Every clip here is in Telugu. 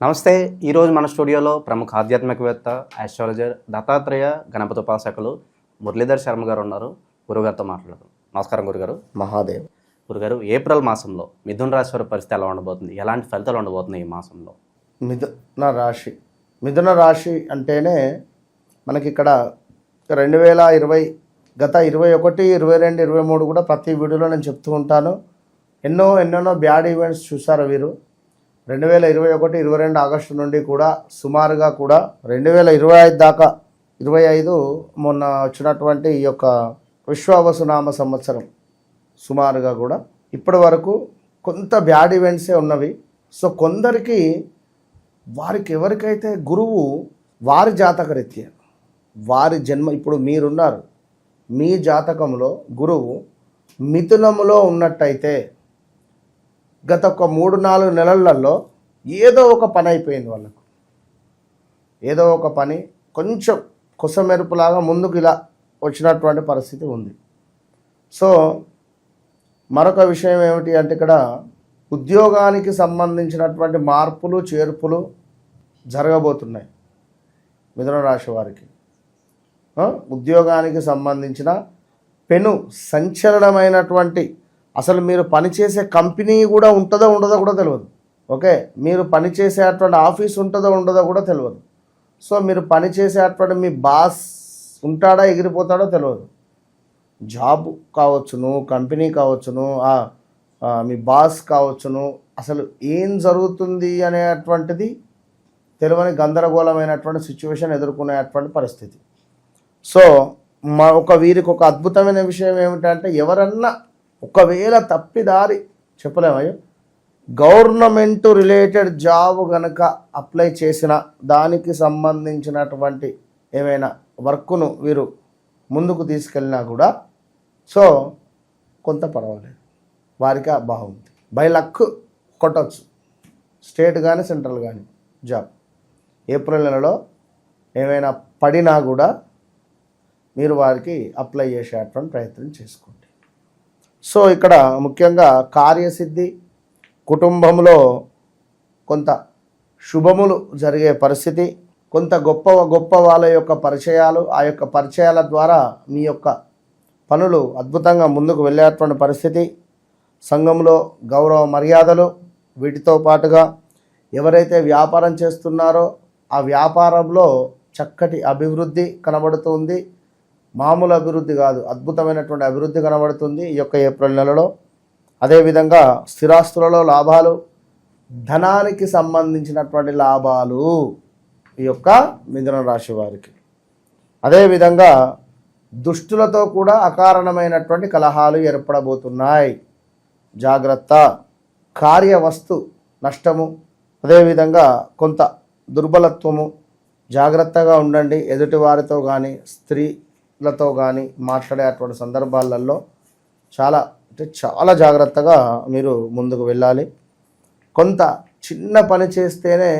నమస్తే ఈరోజు మన స్టూడియోలో ప్రముఖ ఆధ్యాత్మికవేత్త ఆస్ట్రాలజర్ దత్తాత్రేయ గణపతి ఉపాసకులు మురళీధర్ శర్మ గారు ఉన్నారు. గురుగారితో మాట్లాడదాం. నమస్కారం గురుగారు. మహాదేవ్. గురుగారు ఏప్రిల్ మాసంలో మిథున రాశి వారి పరిస్థితి ఎలా ఉండబోతుంది? ఎలాంటి ఫలితాలు ఉండబోతున్నాయి ఈ మాసంలో? మిథున రాశి. మిథున రాశి అంటేనే మనకి ఇక్కడ రెండు వేల ఇరవై గత ఇరవై ఒకటి ఇరవై రెండు ఇరవై మూడు కూడా ప్రతి వీడియోలో నేను చెప్తూ ఉంటాను. ఎన్నో ఎన్నెన్నో బ్యాడ్ ఈవెంట్స్ చూసారు వీరు. రెండు వేల ఇరవై ఒకటి ఇరవై రెండు ఆగస్టు నుండి కూడా సుమారుగా కూడా రెండు వేల ఇరవై ఐదు దాకా ఇరవై ఐదు మొన్న వచ్చినటువంటి ఈ యొక్క విశ్వావసునామ సంవత్సరం సుమారుగా కూడా ఇప్పటి వరకు కొంత బ్యాడ్ ఈవెంట్సే ఉన్నవి. సో కొందరికి వారికి ఎవరికైతే గురువు వారి జాతకరీత్యా వారి జన్మ ఇప్పుడు మీరున్నారు మీ జాతకంలో గురువు మిథునములో ఉన్నట్టయితే గత ఒక మూడు నాలుగు నెలలలో ఏదో ఒక పని అయిపోయింది వాళ్ళకు. ఏదో ఒక పని కొంచెం కుసమెరుపులాగా ముందుకు ఇలా వచ్చినటువంటి పరిస్థితి ఉంది. సో మరొక విషయం ఏమిటి అంటే ఇక్కడ ఉద్యోగానికి సంబంధించినటువంటి మార్పులు చేర్పులు జరగబోతున్నాయి మిథున రాశి వారికి. ఉద్యోగానికి సంబంధించిన పెను సంచలనమైనటువంటి అసలు మీరు పనిచేసే కంపెనీ కూడా ఉంటుందో ఉండదో కూడా తెలియదు ఓకే? మీరు పనిచేసేటువంటి ఆఫీస్ ఉంటుందో ఉండదో కూడా తెలియదు సో మీరు పనిచేసేటువంటి మీ బాస్ ఉంటాడా ఎగిరిపోతాడో తెలియదు జాబ్ కావచ్చును కంపెనీ కావచ్చును మీ బాస్ కావచ్చును. అసలు ఏం జరుగుతుంది అనేటువంటిది తెలియని గందరగోళమైనటువంటి సిచ్యువేషన్ ఎదుర్కొనేటువంటి పరిస్థితి. సో మా ఒక వీరికి ఒక అద్భుతమైన విషయం ఏమిటంటే ఎవరన్నా ఒకవేళ తప్పిదారి చెప్పలేమయ్యో గవర్నమెంట్ రిలేటెడ్ జాబ్ కనుక అప్లై చేసిన దానికి సంబంధించినటువంటి ఏమైనా వర్క్ను వీరు ముందుకు తీసుకెళ్ళినా కూడా సో కొంత పర్వాలేదు. వారికి ఆ బాగుంది. బై లక్ కొట్టచ్చు. స్టేట్ కానీ సెంట్రల్ కానీ జాబ్. ఏప్రిల్ నెలలో ఏమైనా పడినా కూడా మీరు వారికి అప్లై చేసేటువంటి ప్రయత్నం చేసుకోండి. సో ఇక్కడ ముఖ్యంగా కార్యసిద్ధి కుటుంబంలో కొంత శుభములు జరిగే పరిస్థితి కొంత గొప్ప గొప్ప వాళ్ళ యొక్క పరిచయాలు ఆ యొక్క పరిచయాల ద్వారా మీ యొక్క పనులు అద్భుతంగా ముందుకు వెళ్ళేటువంటి పరిస్థితి. సంఘంలో గౌరవ మర్యాదలు వీటితో పాటుగా ఎవరైతే వ్యాపారం చేస్తున్నారో ఆ వ్యాపారంలో చక్కటి అభివృద్ధి కనబడుతుంది మామూలు అభివృద్ధి కాదు అద్భుతమైనటువంటి అభివృద్ధి కనబడుతుంది ఈ యొక్క ఏప్రిల్ నెలలో. అదేవిధంగా స్థిరాస్తులలో లాభాలు ధనానికి సంబంధించినటువంటి లాభాలు ఈ యొక్క మిథున రాశి వారికి. అదేవిధంగా దుష్టులతో కూడా అకారణమైనటువంటి కలహాలు ఏర్పడబోతున్నాయి. జాగ్రత్త కార్యవస్తు నష్టము అదేవిధంగా కొంత దుర్బలత్వము. జాగ్రత్తగా ఉండండి ఎదుటి వారితో కానీ లతో కానీ మాట్లాడేటువంటి సందర్భాలలో చాలా అంటే చాలా జాగ్రత్తగా మీరు ముందుకు వెళ్ళాలి. కొంత చిన్న పని చేస్తేనే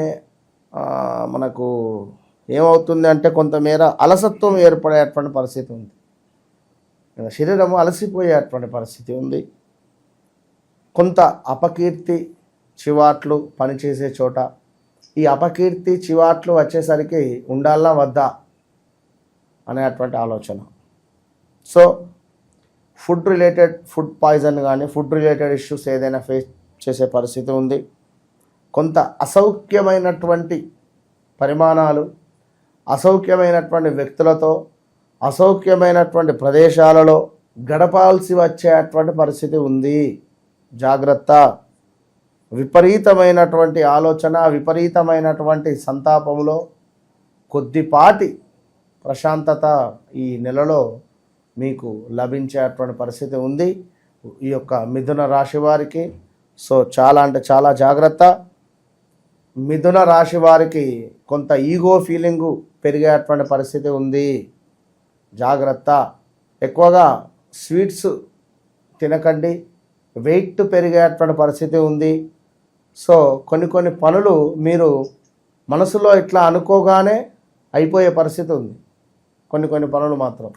మనకు ఏమవుతుంది అంటే కొంతమేర అలసత్వం ఏర్పడేటువంటి పరిస్థితి ఉంది. శరీరము అలసిపోయేటువంటి పరిస్థితి ఉంది. కొంత అపకీర్తి చివాట్లు పనిచేసే చోట ఈ అపకీర్తి చివాట్లు వచ్చేసరికి ఉండాలా వద్దా? అనేటువంటి ఆలోచన. So food related food poison కానీ ఫుడ్ రిలేటెడ్ ఇష్యూస్ ఏదైనా ఫేస్ చేసే పరిస్థితి ఉంది. కొంత అసౌఖ్యమైనటువంటి పరిమాణాలు అసౌఖ్యమైనటువంటి వ్యక్తులతో అసౌఖ్యమైనటువంటి ప్రదేశాలలో గడపాల్సి వచ్చేటువంటి పరిస్థితి ఉంది. జాగ్రత్త. విపరీతమైనటువంటి ఆలోచన విపరీతమైనటువంటి సంతాపంలో కొద్దిపాటి ప్రశాంతత ఈ నెలలో మీకు లభించేటువంటి పరిస్థితి ఉంది. ఈ యొక్క మిథున రాశి వారికి సో చాలా అంటే చాలా జాగ్రత్త. మిథున రాశి వారికి కొంత ఈగో ఫీలింగు పెరిగేటువంటి పరిస్థితి ఉంది. జాగ్రత్త. ఎక్కువగా స్వీట్స్ తినకండి. వెయిట్ పెరిగేటువంటి పరిస్థితి ఉంది. సో కొన్ని కొన్ని పనులు మీరు మనసులో ఇట్లా అనుకోగానే అయిపోయే పరిస్థితి ఉంది. కొన్ని కొన్ని పనులు మాత్రం.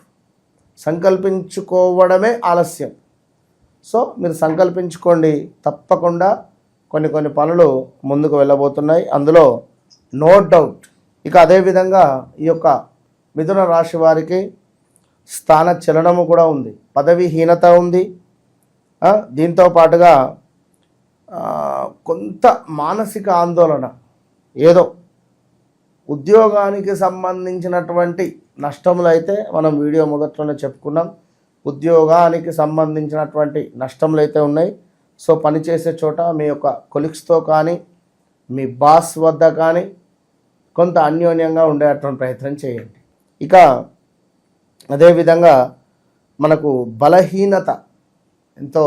సంకల్పించుకోవడమే ఆలస్యం. సో మీరు సంకల్పించుకోండి. తప్పకుండా కొన్ని కొన్ని పనులు ముందుకు వెళ్ళబోతున్నాయి. అందులో నో డౌట్ ఇక అదేవిధంగా ఈ యొక్క మిథున రాశి వారికి స్థాన చలనము కూడా ఉంది. పదవిహీనత ఉంది. దీంతో పాటుగా కొంత మానసిక ఆందోళన. ఏదో ఉద్యోగానికి సంబంధించినటువంటి నష్టములు అయితే మనం వీడియో మొదట్లోనే చెప్పుకున్నాం. ఉద్యోగానికి సంబంధించినటువంటి నష్టములు అయితే ఉన్నాయి. సో పనిచేసే చోట మీ యొక్క కొలిక్స్తో కానీ మీ బాస్ వద్ద కానీ కొంత అన్యోన్యంగా ఉండేటువంటి ప్రయత్నం చేయండి. ఇక అదేవిధంగా మనకు బలహీనత ఎంతో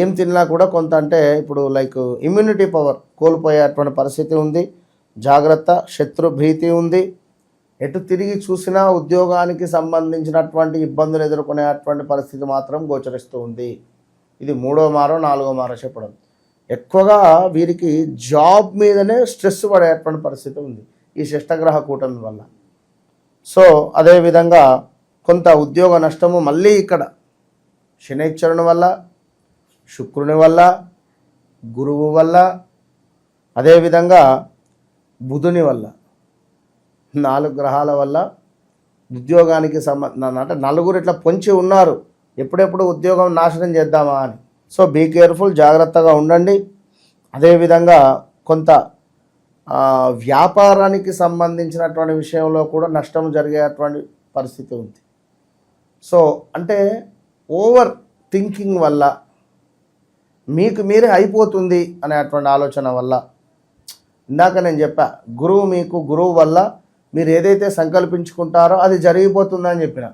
ఏం తిన్నా కూడా కొంత అంటే ఇప్పుడు లైక్ ఇమ్యూనిటీ పవర్ కోల్పోయేటువంటి పరిస్థితి ఉంది. జాగ్రత్త శత్రు భీతి ఉంది. ఎటు తిరిగి చూసినా ఉద్యోగానికి సంబంధించినటువంటి ఇబ్బందులు ఎదుర్కొనేటువంటి పరిస్థితి మాత్రం గోచరిస్తూ ఉంది. ఇది మూడో మారో నాలుగో మారో చెప్పడం. ఎక్కువగా వీరికి జాబ్ మీదనే స్ట్రెస్ పడేటువంటి పరిస్థితి ఉంది ఈ శిష్టగ్రహ కూటమి వల్ల. సో అదేవిధంగా కొంత ఉద్యోగ నష్టము మళ్ళీ ఇక్కడ శనైశ్వరుని వల్ల శుక్రుని వల్ల గురువు వల్ల అదేవిధంగా బుధుని వల్ల. నాలుగు గ్రహాల వల్ల ఉద్యోగానికి సంబంధం అంటే నలుగురు ఇట్లా పొంచి ఉన్నారు. ఎప్పుడెప్పుడు ఉద్యోగం నాశనం చేద్దామా అని. సో బీ కేర్ఫుల్ జాగ్రత్తగా ఉండండి. అదేవిధంగా కొంత వ్యాపారానికి సంబంధించినటువంటి విషయంలో కూడా నష్టం జరిగేటువంటి పరిస్థితి ఉంది. సో అంటే ఓవర్ థింకింగ్ వల్ల మీకు మీరే అయిపోతుంది అనేటువంటి ఆలోచన వల్ల ఇందాక నేను చెప్పా గురువు మీకు గురువు వల్ల మీరు ఏదైతే సంకల్పించుకుంటారో అది జరిగిపోతుందని చెప్పిన.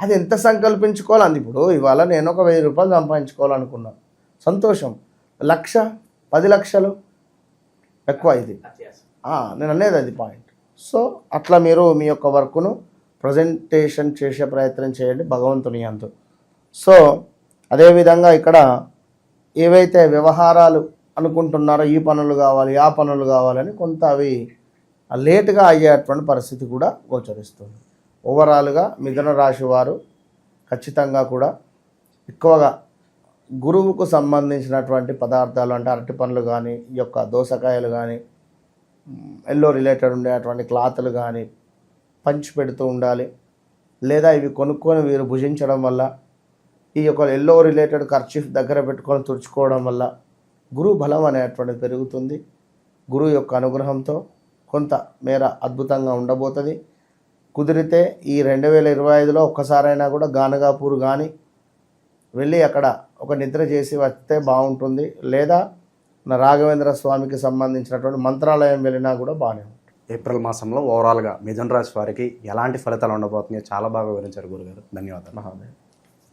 అది ఎంత సంకల్పించుకోవాలి? అంది ఇప్పుడు ఇవాళ నేను ఒక వెయ్యి రూపాయలు సంపాదించుకోవాలనుకున్నాను సంతోషం. లక్ష? పది లక్షలు? ఎక్కువ ఇది. నేను అనేది అది పాయింట్ సో అట్లా మీరు మీ యొక్క వర్క్ను ప్రజెంటేషన్ చేసే ప్రయత్నం చేయండి భగవంతుని అందు. సో అదేవిధంగా ఇక్కడ ఏవైతే వ్యవహారాలు అనుకుంటున్నారో ఈ పనులు కావాలి ఆ పనులు కావాలని కొంత అవి లేటుగా అయ్యేటువంటి పరిస్థితి కూడా గోచరిస్తుంది. ఓవరాల్గా మిథున రాశి వారు ఖచ్చితంగా కూడా ఎక్కువగా గురువుకు సంబంధించినటువంటి పదార్థాలు అంటే అరటి పండ్లు కానీ ఈ యొక్క దోసకాయలు కానీ ఎల్లో రిలేటెడ్ ఉండేటువంటి క్లాతులు కానీ పంచి పెడుతూ ఉండాలి. లేదా ఇవి కొనుక్కొని వీరు భుజించడం వల్ల ఈ యొక్క ఎల్లో రిలేటెడ్ ఖర్చీఫ్ దగ్గర పెట్టుకొని తుడుచుకోవడం వల్ల గురు బలం అనేటువంటిది పెరుగుతుంది. గురువు యొక్క అనుగ్రహంతో కొంత మేర అద్భుతంగా ఉండబోతుంది. కుదిరితే ఈ రెండు వేల ఇరవై ఐదులో ఒక్కసారైనా కూడా గానగాపూర్ కానీ వెళ్ళి అక్కడ ఒక నిద్ర చేసి వస్తే బాగుంటుంది. లేదా నా రాఘవేంద్ర స్వామికి సంబంధించినటువంటి మంత్రాలయం వెళ్ళినా కూడా బాగానే ఉంటుంది. ఏప్రిల్ మాసంలో ఓవరాల్గా మిథున రాశి వారికి ఎలాంటి ఫలితాలు ఉండబోతున్నాయో చాలా బాగా వివరించారు గురుగారు. ధన్యవాదాలు. మహాదేవ్.